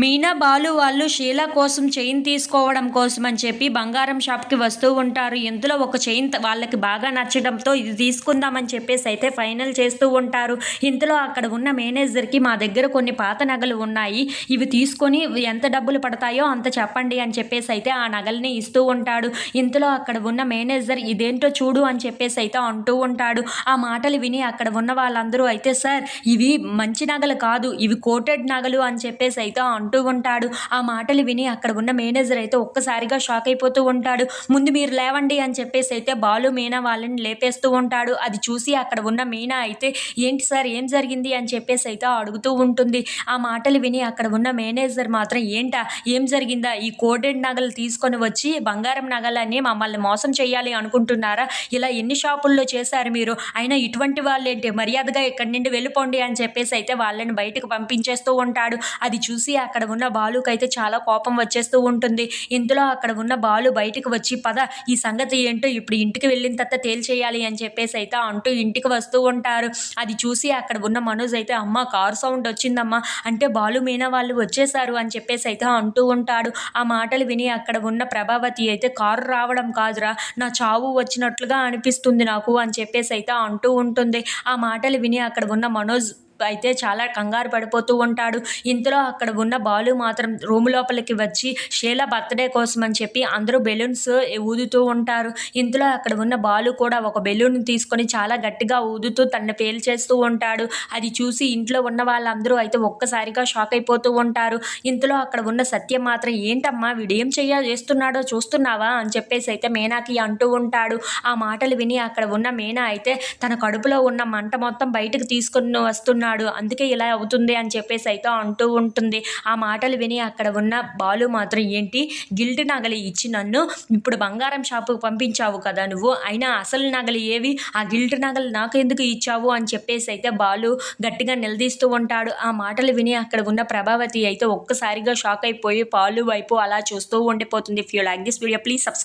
మీనా బాలు వాళ్ళు షీలా కోసం చైన్ తీసుకోవడం కోసం అని చెప్పి బంగారం షాప్కి వస్తూ ఉంటారు. ఇందులో ఒక చైన్ వాళ్ళకి బాగా నచ్చడంతో ఇది తీసుకుందామని చెప్పేసి అయితే ఫైనల్ చేస్తూ ఉంటారు. ఇంతలో అక్కడ ఉన్న మేనేజర్కి మా దగ్గర కొన్ని పాత నగలు ఉన్నాయి. ఇవి తీసుకొని ఎంత డబ్బులు పడతాయో అంత చెప్పండి అని చెప్పేసి అయితే ఆ నగల్ని ఇస్తూ ఉంటాడు. ఇంతలో అక్కడ ఉన్న మేనేజర్ ఇదేంటో చూడు అని చెప్పేసి అయితే అంటూ ఉంటాడు. ఆ మాటలు విని అక్కడ ఉన్న వాళ్ళందరూ అయితే సార్ ఇవి మంచి నగలు కాదు. ఇవి కోటెడ్ నగలు అని చెప్పేసి అయితే అంటూ ఉంటాడు. ఆ మాటలు విని అక్కడ ఉన్న మేనేజర్ అయితే ఒక్కసారిగా షాక్ అయిపోతూ ఉంటాడు. ముందు మీరు లేవండి అని చెప్పేసి అయితే బాలు మీనా వాళ్ళని లేపేస్తూ ఉంటాడు. అది చూసి అక్కడ ఉన్న మీనా అయితే ఏంటి సార్ ఏం జరిగింది? అని చెప్పేసి అయితే అడుగుతూ ఉంటుంది. ఆ మాటలు విని అక్కడ ఉన్న మేనేజర్ మాత్రం ఏంటా ఏం జరిగిందా? ఈ కోడెడ్ నగలు తీసుకొని వచ్చి బంగారం నగలన్నీ మమ్మల్ని మోసం చేయాలి అనుకుంటున్నారా? ఇలా ఎన్ని షాపుల్లో చేశారు మీరు? అయినా ఇటువంటి వాళ్ళేంటి? మర్యాదగా ఇక్కడి నుండి వెళ్ళిపోండి అని చెప్పేసి అయితే వాళ్ళని బయటకు పంపించేస్తూ ఉంటాడు. అది చూసి అక్కడ ఉన్న బాలుకి అయితే చాలా కోపం వచ్చేస్తూ ఉంటుంది. ఇందులో అక్కడ ఉన్న బాలు బయటకు వచ్చి పద ఈ సంగతి ఏంటో ఇప్పుడు ఇంటికి వెళ్ళిన తర్వాత తేల్చేయాలి అని చెప్పేసి అయితే అంటూ ఇంటికి వస్తూ ఉంటారు. అది చూసి అక్కడ ఉన్న మనోజ్ అయితే అమ్మ కారు సౌండ్ వచ్చిందమ్మా అంటే బాలు మీనా వాళ్ళు వచ్చేసారు అని చెప్పేసి అయితే అంటూ ఉంటాడు. ఆ మాటలు విని అక్కడ ఉన్న ప్రభావతి అయితే కారు రావడం కాదురా నా చావు వచ్చినట్లుగా అనిపిస్తుంది నాకు అని చెప్పేసి అయితే అంటూ ఉంటుంది. ఆ మాటలు విని అక్కడ ఉన్న మనోజ్ అయితే చాలా కంగారు పడిపోతూ ఉంటాడు. ఇంతలో అక్కడ ఉన్న బాలు మాత్రం రూమ్ లోపలికి వచ్చి షీలా బర్త్డే కోసం అని చెప్పి అందరూ బెలూన్స్ ఊదుతూ ఉంటారు. ఇంతలో అక్కడ ఉన్న బాలు కూడా ఒక బెలూన్ తీసుకొని చాలా గట్టిగా ఊదుతూ తన పేల్చేస్తూ ఉంటాడు. అది చూసి ఇంట్లో ఉన్న వాళ్ళందరూ అయితే ఒక్కసారిగా షాక్ అయిపోతూ ఉంటారు. ఇంతలో అక్కడ ఉన్న సత్యం మాత్రం ఏంటమ్మా వీడు ఏం చెయ్య చేస్తున్నాడో చూస్తున్నావా? అని చెప్పేసి అయితే మేనాకి అంటూ ఉంటాడు. ఆ మాటలు విని అక్కడ ఉన్న మేనా అయితే తన కడుపులో ఉన్న మంట మొత్తం బయటకు తీసుకుని వస్తున్నాడు. అందుకే ఇలా అవుతుంది అని చెప్పేసి అయితే అంటూ ఉంటుంది. ఆ మాటలు విని అక్కడ ఉన్న బాలు మాత్రం ఏంటి? గిల్డ్ నగలు ఇచ్చి నన్ను ఇప్పుడు బంగారం షాపుకు పంపించావు కదా నువ్వు? అయినా అసలు నగలు ఏవి? ఆ గిల్డ్ నగలు నాకు ఎందుకు ఇచ్చావు? అని చెప్పేసి అయితే బాలు గట్టిగా నిలదీస్తూ ఉంటాడు. ఆ మాటలు విని అక్కడ ఉన్న ప్రభావతి అయితే ఒక్కసారిగా షాక్ అయిపోయి పాలు వైపు అలా చూస్తూ ఉండిపోతుంది. If you like this video please subscribe